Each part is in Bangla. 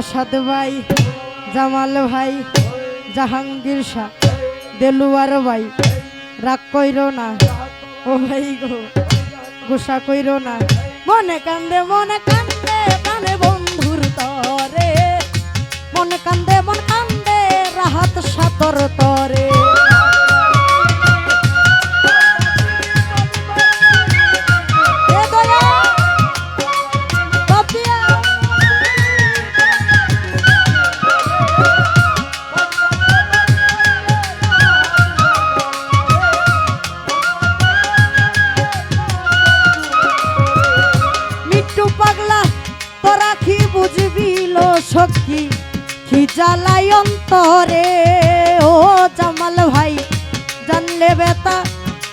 এসাদ ভাই, জামাল ভাই, জাহাঙ্গীর শাহ, দেলুয়ার ভাই, রাগ কইর না, ও ভাই গো, গোসা কইর না। মনে কান্দে মনে কান্দে, কানে বন্ধুর তরে। মনে কান্দে, মন কান্দে, রাহাত সাতর তরে। তোরা কি বুঝবি লো সখী? কি জ্বালাই অন্তরে? ও জামাল ভাই, জানলে বেতা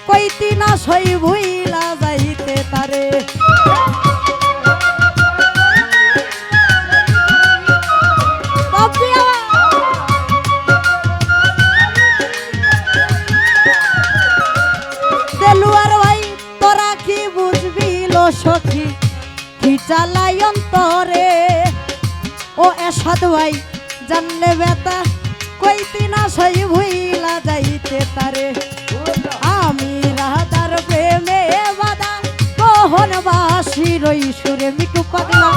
কইতি না সই ভুইলা যাইতে তারে ও এসাদ ভাই, জানলে বেতা কইতি না সই ভুইলা যাইতে তারে আমি রাধার প্রেমে বাদা কহন বাসি রই সুরে মিটু পাগলা।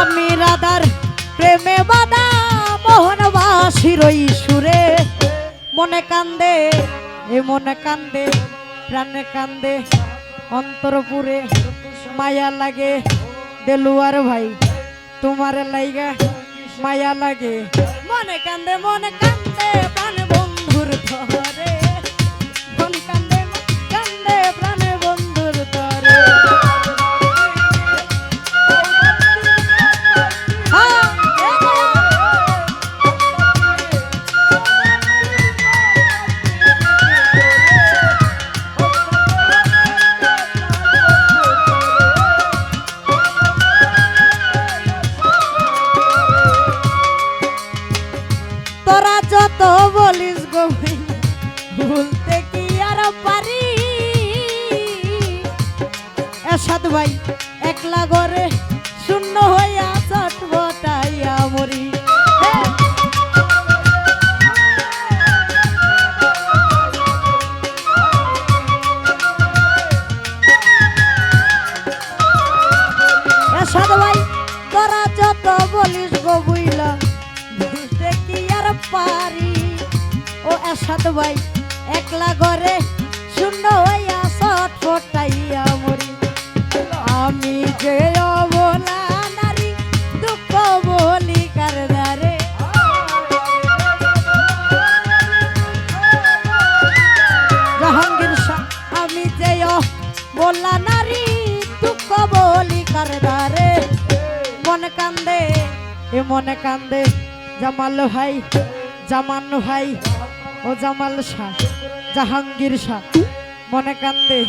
আমি রাধার প্রেমে বাদা মোহন বাসির ওই সুরে। মনে কান্দে, এ মনে কান্দে, প্রাণে কান্দে। অন্তরপুরে মায়া লাগে দেলুয়ার ভাই তোমার লাইগা মায়া লাগে। মনে কান্দে মনে কান্দে। ও এসাদ ভাই, একলা ঘরে শূন্য হইয়া সট ফটাইয়া মরি। আমি যে অবলা নারী, দুঃখ বলি কারদারে জাহাঙ্গীর শাহ, আমি যে বলা নারী, দুঃখ বলি কারদারে মন কান্দে, এ মনে কান্দে জামাল ভাই, জামান ভাই ও জামাল শাহ, জাহাঙ্গীর শাহ। মনে কান্দে,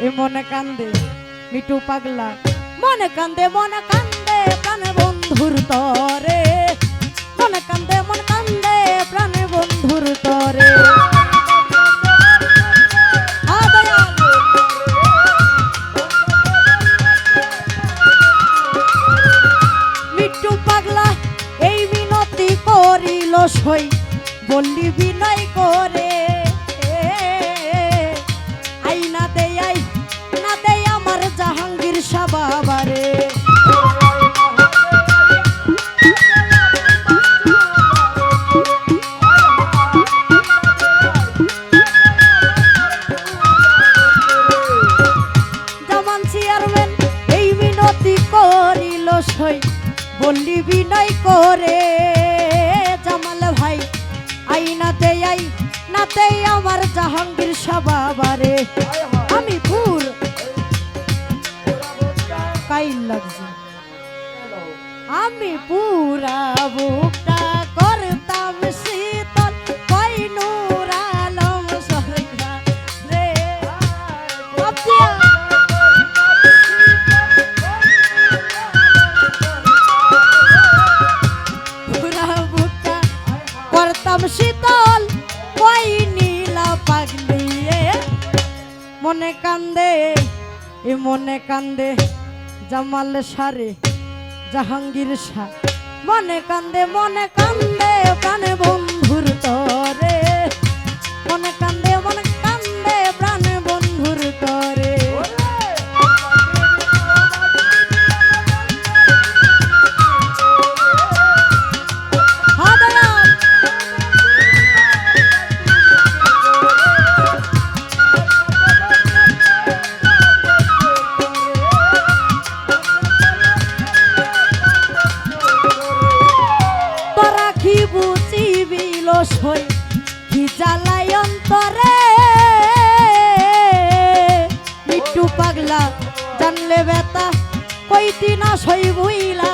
এ মনে কান্দে মিটু পাগলা। মনে কান্দে মনে কান্দে, প্রাণ বন্ধুর তরে। মনে কান্দে মনে কান্দে, প্রাণ বন্ধুর তরে। দয়াল। পাগলা, এই মিনতি করিল সই। বললি বিনয় করে নাতে আই নাতেই আমার জাহাঙ্গীর সবাবারে। আমি ফুল কাইল লাগছে। আমি পুরা বুকটা মনে কান্দে জামাল সারে জাহাঙ্গীর শাহ। মনে কান্দে মনে কান্দে কানে বন্ধুর তো মানুষ হই কি জ্বালাই অন্তরে? মিট্টু পাগলা জানলে বেতা কইতি না সই বুইলা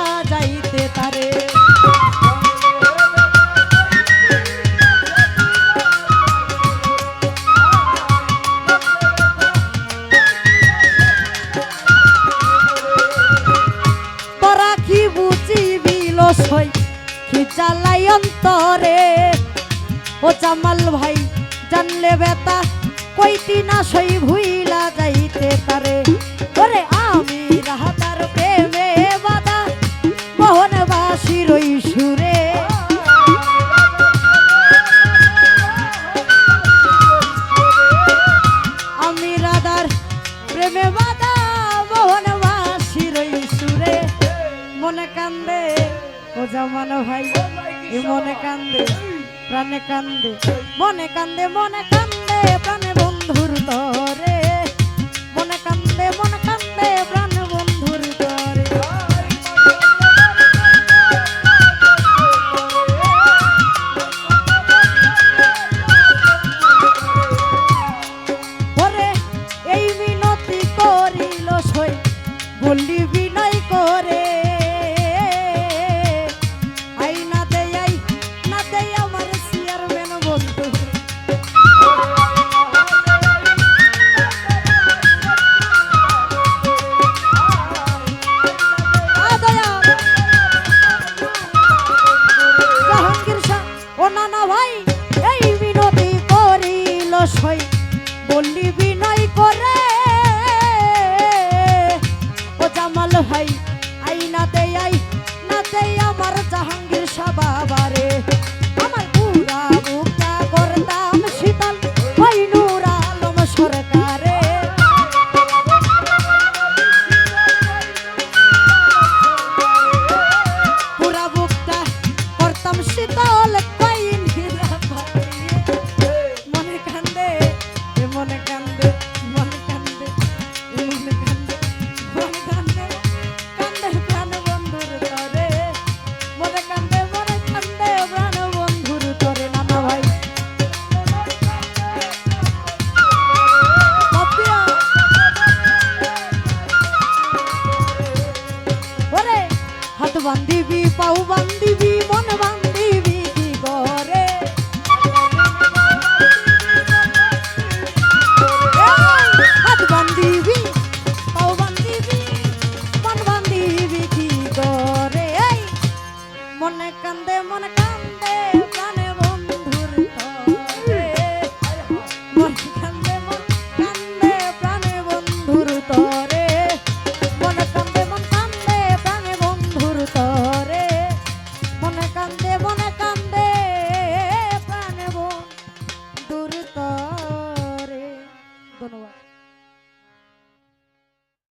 কামাল ভাই, জানলে বেতা, কইতি না সই ভুইলা যাইতে পারে। ওরে আমি রাহাতার প্রেমে বাদা মোহনবাসী রই সুরে। আমি রাধার প্রেমে বাদা মোহনবাসী রই সুরে। মনে কান্দে, ও জামানো ভাই মনে কান্দে। প্রাণে কান্দে মনে কান্দে মনে কান্দে প্রাণে বন্ধুর ধরে